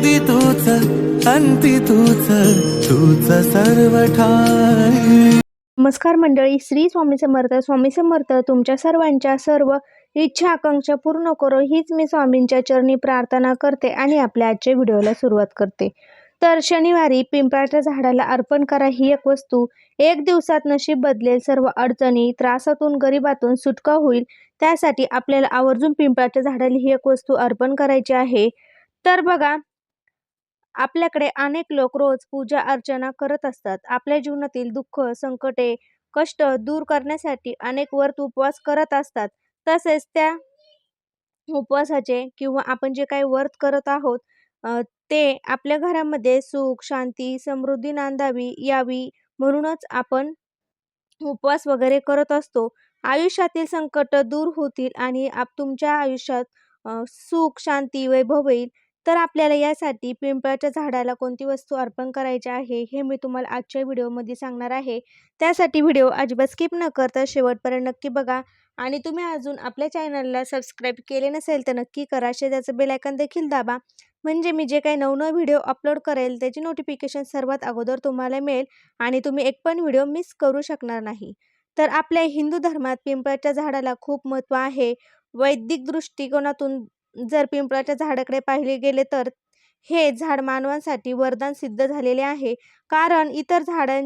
आधी तूच अंती तूच तूच सर्व ठाई नमस्कार मंडळी श्री स्वामी समर्थ. स्वामी समर्थ तुमच्या सर्वांच्या सर्व इच्छा आकांक्षा पूर्ण करो हीच मी स्वामींच्या चरणी प्रार्थना करते आणि आपल्या आजच्या व्हिडिओला सुरुवात करते. तर शनिवारी पिंपळाच्या झाडाला अर्पण करा ही एक वस्तू. एक दिवसात नशीब बदलेल सर्व अडचणी त्रासातून गरिबातून सुटका होईल. त्यासाठी आपल्याला आवर्जून पिंपळाच्या झाडाला ही एक वस्तू अर्पण करायची आहे. तर बघा आपल्याकडे अनेक लोक रोज पूजा अर्चना करत असतात. आपल्या जीवनातील दुःख संकटे कष्ट दूर करण्यासाठी अनेक व्रत उपवास करत असतात. तसेच त्या उपवासाचे किंवा आपण जे काही व्रत करत आहोत ते आपल्या घरामध्ये सुख शांती समृद्धी नांदावी यावी म्हणूनच आपण उपवास वगैरे करत असतो. आयुष्यातील संकट दूर होतील आणि आप तुमच्या आयुष्यात सुख शांती वैभव येईल तर आपल्याला यासाठी पिंपळाच्या झाडाला कोणती वस्तू अर्पण करायची आहे हे मी तुम्हाला आजच्या व्हिडिओमध्ये सांगणार आहे. त्यासाठी व्हिडिओ अजिबात स्किप न करता शेवटपर्यंत नक्की बघा आणि तुम्ही अजून आपल्या चॅनलला सबस्क्राईब केले नसेल तर नक्की करा. शेजारचं बेलायकन देखील दाबा. म्हणजे मी जे काही नवनव व्हिडिओ अपलोड करेल त्याची नोटिफिकेशन सर्वात अगोदर तुम्हाला मिळेल आणि तुम्ही एक पण व्हिडिओ मिस करू शकणार नाही. तर आपल्या हिंदू धर्मात पिंपळाच्या झाडाला खूप महत्त्व आहे. वैदिक दृष्टिकोनातून जर पिंपळाच्या झाडाकडे पाहिले गेले तर हे झाड मानवांसाठी वरदान सिद्ध झालेले आहे. कारण इतर झाडां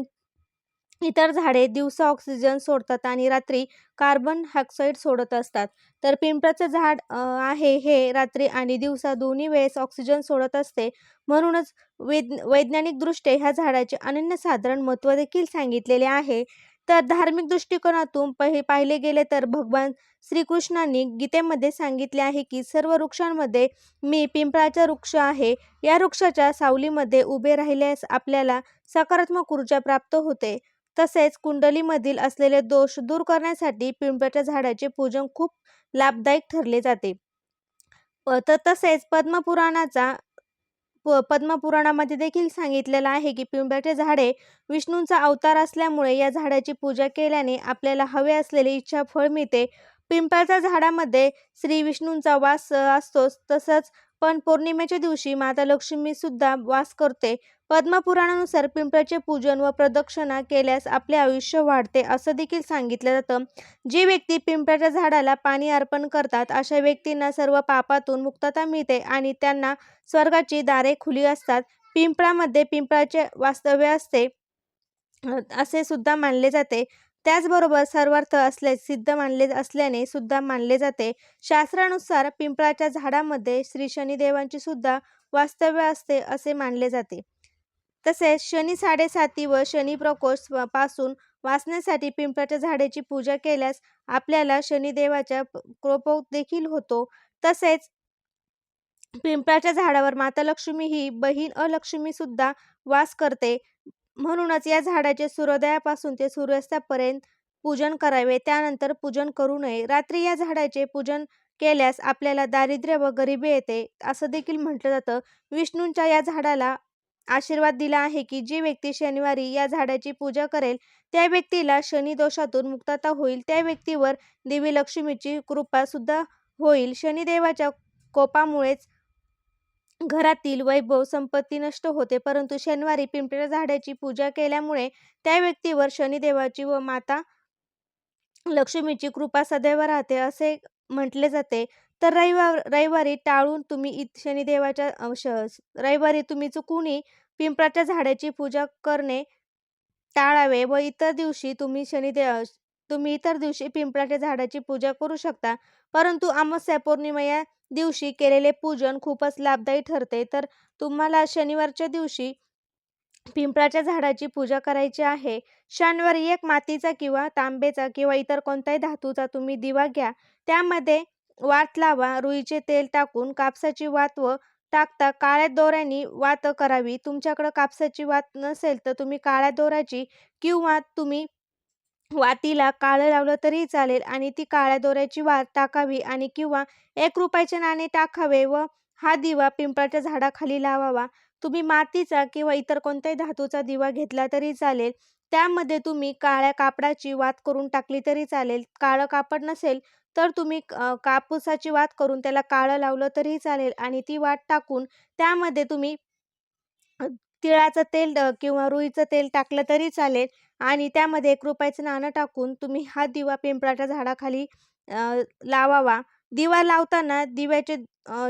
इतर झाडे दिवसा ऑक्सिजन सोडतात आणि रात्री कार्बन डायऑक्साईड सोडत असतात. तर पिंपळाचं झाड आहे हे रात्री आणि दिवसा दोन्ही वेळेस ऑक्सिजन सोडत असते. म्हणूनच वैद वैज्ञानिकदृष्ट्या ह्या झाडाचे अनन्यसाधारण महत्त्व देखील सांगितलेले आहे. तर धार्मिक दृष्टिकोनातून पहि पाहिले गेले तर भगवान श्रीकृष्णांनी गीतेमध्ये सांगितले आहे की सर्व वृक्षांमध्ये मी पिंपळाचा वृक्ष आहे. या वृक्षाच्या सावलीमध्ये उभे राहिल्यास आपल्याला सकारात्मक ऊर्जा प्राप्त होते. तसेच कुंडलीमधील असलेले दोष दूर करण्यासाठी पिंपळाच्या झाडाचे पूजन खूप लाभदायक ठरले जाते. प- तर तसेच पद्मपुराणाचा प- पद्मपुराणामध्ये देखील सांगितलेलं आहे की पिंपळाचे झाडे विष्णूंचा अवतार असल्यामुळे या झाडाची पूजा केल्याने आपल्याला हवे असलेली इच्छा फळ मिळते. पिंपळाच्या झाडामध्ये श्री विष्णूंचा वास असतोच. तसंच पण पौर्णिमेच्या दिवशी माता लक्ष्मी सुद्धा वास करते. पद्मपुराणानुसार पिंपळाचे पूजन व प्रदक्षिणा केल्यास आपले आयुष्य वाढते असं देखील सांगितलं जातं. जे व्यक्ती पिंपळाच्या झाडाला पाणी अर्पण करतात अशा व्यक्तींना सर्व पापातून मुक्तता मिळते आणि त्यांना स्वर्गाची दारे खुली असतात. पिंपळामध्ये पिंपळाचे वास्तव्य असते असे सुद्धा मानले जाते. त्याचबरोबर सर्वार्थ असले सिद्ध मानले असल्याने सुद्धा मानले जाते. शास्त्रानुसार पिंपळाच्या झाडामध्ये श्री शनिदेवांची सुद्धा वास्तव्य असते असे मानले जाते. तसेच शनी साडेसाती व शनी प्रकोष्ठपासून वाचण्यासाठी पिंपळाच्या झाडाची पूजा केल्यास आपल्याला शनिदेवाच्या क्रोप देखील होतो. तसेच पिंपळाच्या झाडावर माता लक्ष्मी ही बहीण अलक्ष्मी सुद्धा वास करते. म्हणूनच या झाडाचे सूर्योदयापासून ते सूर्यास्तापर्यंत पूजन करावे त्यानंतर पूजन करू नये. रात्री या झाडाचे पूजन केल्यास आपल्याला दारिद्र्य व गरिबी येते असं देखील म्हटलं जातं. विष्णूंच्या या झाडाला आशीर्वाद दिला आहे की जी व्यक्ती शनिवारी या झाडाची पूजा करेल त्या व्यक्तीला शनी दोषातून मुक्तता होईल. त्या व्यक्तीवर देवी लक्ष्मीची कृपा सुद्धा होईल. शनिदेवाच्या कोपामुळेच घरातील वैभव संपत्ती नष्ट होते. परंतु शनिवारी पिंपळ्या झाडाची पूजा केल्यामुळे त्या व्यक्तीवर शनिदेवाची व माता लक्ष्मीची कृपा सदैव राहते असे म्हटले जाते. तर रविवार रविवारी टाळून तुम्ही शनिदेवाच्या श- रविवारी तुम्ही चुकूनही पिंपळाच्या झाडाची पूजा करणे टाळावे व इतर दिवशी तुम्ही शनिदेव तुम्ही इतर दिवशी पिंपळाच्या झाडाची पूजा करू शकता. परंतु अमावस्या पौर्णिमा या दिवशी केलेले पूजन खूपच लाभदायी ठरते. तर तुम्हाला शनिवारच्या दिवशी पिंपळाच्या झाडाची पूजा करायची आहे. शनिवारी एक मातीचा किंवा तांबेचा किंवा इतर कोणत्याही धातूचा तुम्ही दिवा घ्या. त्यामध्ये वात लावा रुईचे तेल टाकून कापसाची वात व टाकता काळ्या दोऱ्याने वात करावी. तुमच्याकडं कापसाची वात नसेल तर तुम्ही काळ्या दोऱ्याची किंवा तुम्ही वातीला काळं लावलं तरी चालेल आणि ती काळ्या दोऱ्याची वात टाकावी आणि किंवा एक रुपयाचे नाणे टाकावे व हा दिवा पिंपळाच्या झाडाखाली लावावा. तुम्ही मातीचा किंवा इतर कोणत्याही धातूचा दिवा घेतला तरी चालेल. त्यामध्ये तुम्ही काळ्या कापडाची वात करून टाकली तरी चालेल. काळं कापड नसेल तर तुम्ही कापूसाची वात करून त्याला काळं लावलं तरीही चालेल आणि ती वात टाकून त्यामध्ये तुम्ही तिळाचं तेल किंवा रुईचं तेल टाकलं तरी चालेल आणि त्यामध्ये एक रुपयाचं नाणं टाकून तुम्ही हा दिवा पिंपळाच्या झाडाखाली लावावा. दिवा लावताना दिव्याचे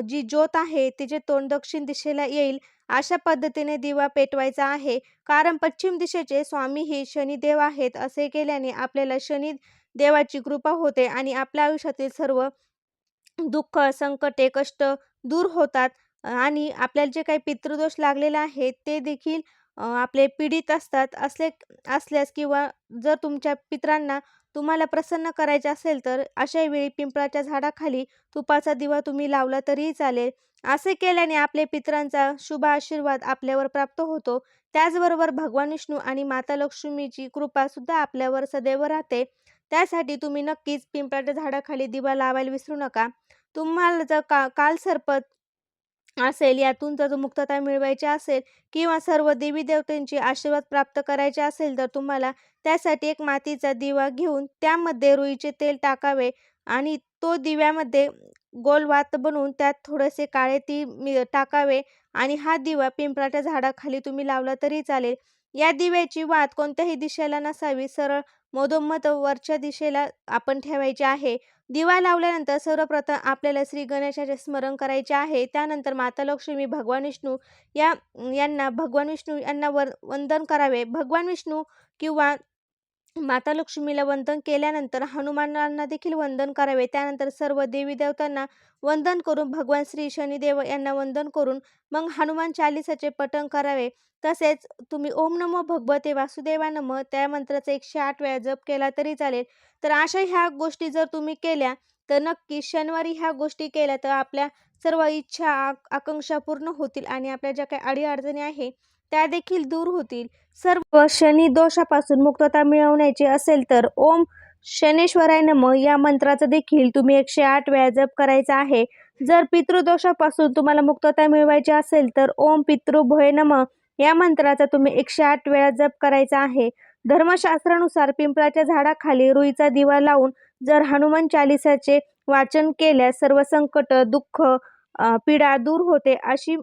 जी ज्योत आहे तिचे तोंड दक्षिण दिशेला येईल अशा पद्धतीने दिवा पेटवायचा आहे. कारण पश्चिम दिशेचे स्वामी हे शनिदेव आहेत. असे केल्याने आपल्याला शनी देवाची कृपा होते आणि आपल्या आयुष्यातील सर्व दुःख, संकटे, कष्ट दूर होतात आणि आपल्याला जे काही पितृदोष लागलेले आहेत ते देखील आपले पीडित असतात. असले असल्यास किंवा जर तुमच्या पित्रांना तुम्हाला प्रसन्न करायचे असेल तर अशा वेळी पिंपळाच्या झाडाखाली तुपाचा दिवा तुम्ही लावला तरीही चालेल. असे केल्याने आपल्या पित्रांचा शुभ आशीर्वाद आपल्यावर प्राप्त होतो. त्याचबरोबर भगवान विष्णू आणि माता लक्ष्मीची कृपासुद्धा आपल्यावर सदैव राहते. त्यासाठी तुम्ही नक्कीच पिंपळाच्या झाडाखाली दिवा लावायला विसरू नका. तुम्हाला जर का कालसर्पत असेल यातून जर मुक्तता मिळवायची असेल किंवा सर्व देवी-देवतांचे आशीर्वाद प्राप्त करायचे असेल तर तुम्हाला त्यासाठी एक मातीचा दिवा घेऊन त्यामध्ये रुईचे तेल टाकावे आणि तो दिव्यामध्ये गोल वात बनवून त्यात थोडेसे काळे ती मी टाकावे आणि हा दिवा पिंपळाच्या झाडाखाली तुम्ही लावला तरी चालेल. या दिव्याची वात कोणत्याही दिशेला नसावी, सरळ मधोमध वरच्या दिशेला आपण ठेवायची आहे. दिवा लावल्यानंतर सर्वप्रथम आपल्याला श्री गणेशाचे स्मरण करायचे आहे. त्यानंतर माता लक्ष्मी, भगवान विष्णू या यांना भगवान विष्णू यांना वर वंदन करावे. भगवान विष्णू किंवा माता लक्ष्मीला वंदन केल्यानंतर हनुमानांना देखील वंदन करावे. त्यानंतर सर्व देवी-देवतांना वंदन करून भगवान श्री शनिदेव यांना वंदन करून मग हनुमान चालिसाचे पठण करावे. तसेच तुम्ही ओम नमो भगवते वासुदेवा नम त्या मंत्राचा 108 वेळा जप केला तरी चालेल. तर अशा ह्या गोष्टी जर तुम्ही केल्या तर नक्की शनिवारी ह्या गोष्टी केल्या तर आपल्या सर्व इच्छा, आकांक्षा पूर्ण होतील आणि आपल्या ज्या काही अडीअडचणी आहे त्या देखील दूर होतील. सर्व शनी दोषापासून मुक्तता मिळवण्याची असेल तर ओम शनेश्वराय नम या मंत्राचा देखील तुम्ही 108 वेळा जप करायचा आहे. जर पितृदोषापासून तुम्हाला मुक्तता मिळवायची असेल तर ओम पितृभ्योः नम या मंत्राचा तुम्ही 108 वेळा जप करायचा आहे. धर्मशास्त्रानुसार पिंपळाच्या झाडाखाली रुईचा दिवा लावून जर हनुमान चालिसाचे वाचन केल्यास सर्व संकट, दुःख, पीडा दूर होते अशी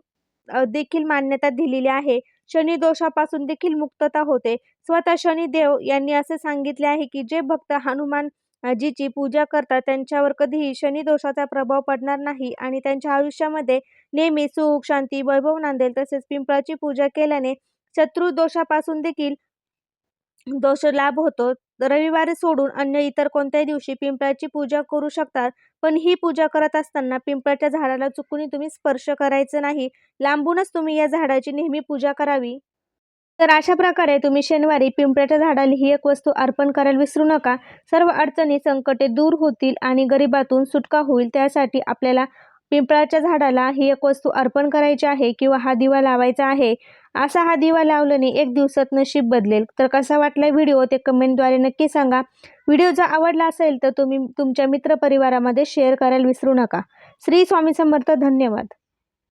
देखील मान्यता दिलेली आहे. शनी दोषापासून देखील मुक्तता होते. स्वतः शनिदेव यांनी असे सांगितले आहे की जे भक्त हनुमान जीची पूजा करतात त्यांच्यावर कधीही शनी दोषाचा प्रभाव पडणार नाही आणि त्यांच्या आयुष्यामध्ये नेहमी सुख, शांती, वैभव नांदेल. तसेच पिंपळाची पूजा केल्याने शत्रू दोषापासून देखील दोष लाभ होतो. रविवारी सोडून अन्य इतर कोणत्याही दिवशी पिंपळाची पूजा करू शकतात. पण ही पूजा करत असताना पिंपळाच्या झाडाला चुकूनही तुम्ही स्पर्श करायचं नाही. लांबूनच तुम्ही या झाडाची नेहमी पूजा करावी. तर अशा प्रकारे तुम्ही शनिवारी पिंपळाच्या झाडाला ही एक वस्तू अर्पण करायला विसरू नका. सर्व अडचणी, संकटे दूर होतील आणि गरिबातून सुटका होईल. त्यासाठी आपल्याला पिंपळाच्या झाडाला ही एक वस्तू अर्पण करायची आहे किंवा हा दिवा लावायचा आहे. असा हा दिवा लावल्याने एक दिवसात नशीब बदलेल. तर कसा वाटला व्हिडिओ ते कमेंटद्वारे नक्की सांगा. व्हिडिओ जर आवडला असेल तर तुम्ही तुमच्या मित्रपरिवारामध्ये शेअर करायला विसरू नका. श्री स्वामी समर्थ. धन्यवाद.